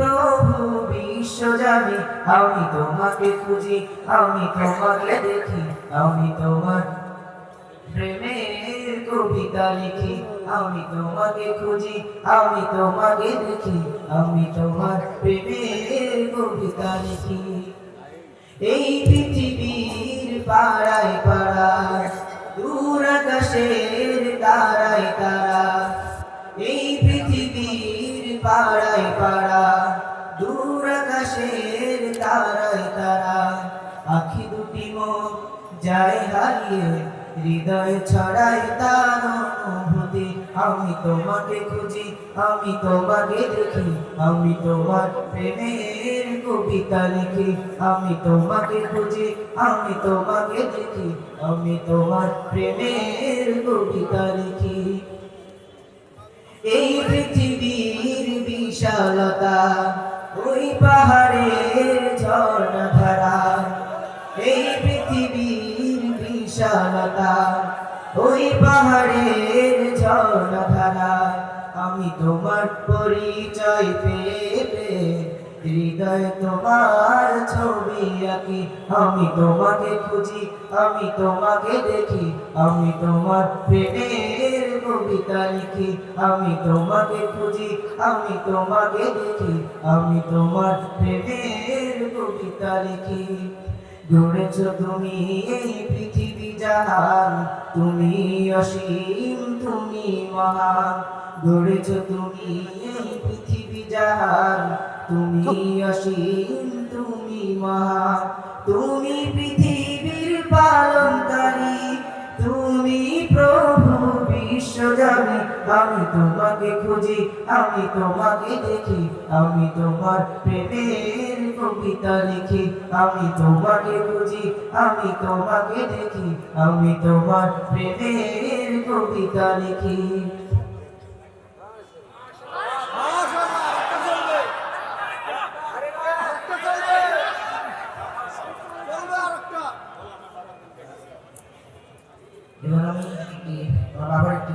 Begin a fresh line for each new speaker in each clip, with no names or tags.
প্রভু বিশ্বজামি আমি তোমাকে খুঁজি, আমি তোমাকে দেখি, আমি তোমার প্রেমের কবিতা লিখি, আমি তোমাকে খুঁজি, আমি তোমাকে দেখি, আমি তোমার প্রেমের কবিতা লিখি। এই পৃথিবীর পাড়ায় পাড়ায়, দূর আকাশের তারায় তারা, এই পৃথিবীর পাড়ায় পাড়া আকাশের তারায় তারা। আখি দুটি মুখ যায় হারিয়ে, হৃদয় ছড়াই তার অনুভূতি। আমি তোমাকে খুঁজি, আমি তোমাকে দেখি। আমি তোমার প্রেমের কবিতা লিখি। আমি তোমাকে খুঁজি, আমি তোমাকে দেখি। আমি তোমার প্রেমের কবিতা লিখি। এই পৃথিবীর বিশালতা, ওই পাহাড়ের ওই পাহাড়ের ঝর্ণা ধারা আমি তোমার পরিচয় পেয়ে হৃদয় তোমার ছবি আঁকি। আমি তোমাকে খুঁজি, আমি তোমাকে দেখি, আমি তোমার প্রেমের কবিতা লিখি। আমি তোমাকে খুঁজি, আমি তোমাকে দেখি, আমি তোমার প্রেমের কবিতা লিখি। গড়েছ তুমি এই পৃথিবী জাহান, তুমি অসীম, তুমি মহান। ধরেছ তুমি এই পৃথিবী জাহান, তুমি অসীম, তুমি মহান। তুমি পৃথিবীর আমি তোমাকে খুঁজি, আমি তোমাকে দেখি, আমি তোমার প্রেমের কবিতা লিখি, আমি তোমাকে খুঁজি, আমি তোমাকে দেখি, আমি তোমার প্রেমের কবিতা লিখি। এবার আমি একটি আমার বাবার একটি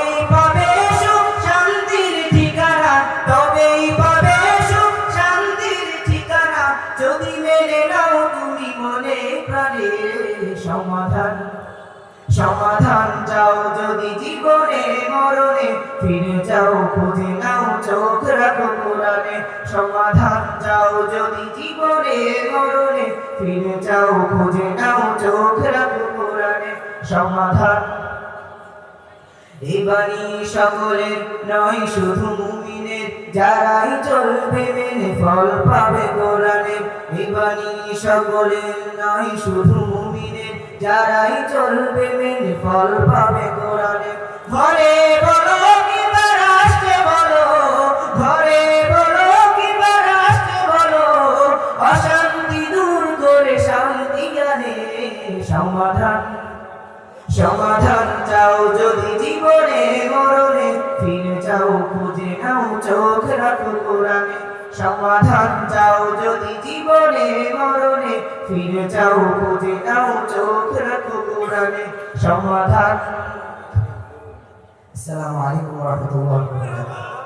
সমাধান সমাধান চাও যদি জীবনে, মরণে, ফিরে যাও, খুঁজে নাও, চোখ রাখো কোরআনে। সমাধান চাও যদি জীবনে, মরণে, ফিরে যাও, খুঁজে নাও, চোখ রাখো কোরআনে। সমাধান। বাণী সকলের নয়, শুধু মুমিনের, যারাই চলবে মেনে ফল পাবে কোরআনে। বাণী সকলের নয়, শুধু যারাই চলবে মেনে ফল পাবে কোরআনে। ঘরে বলো কিংবা রাষ্ট্রে বলো, ঘরে বলো কিংবা রাষ্ট্রে বলো, অশান্তি দূর করে শান্তি আনে সমাধান। সমাধান চাও যদি জীবনে, মরণে, ফিরে যাও খুঁজে নাও চোখ রাখো কোরআনে। সমাধান চাও যদি জীবনে, মরণে, ফিরে যাও খুঁজে নাও রাখো সমাধান। আসসালামু আলাইকুম রাহমাতুল্লাহি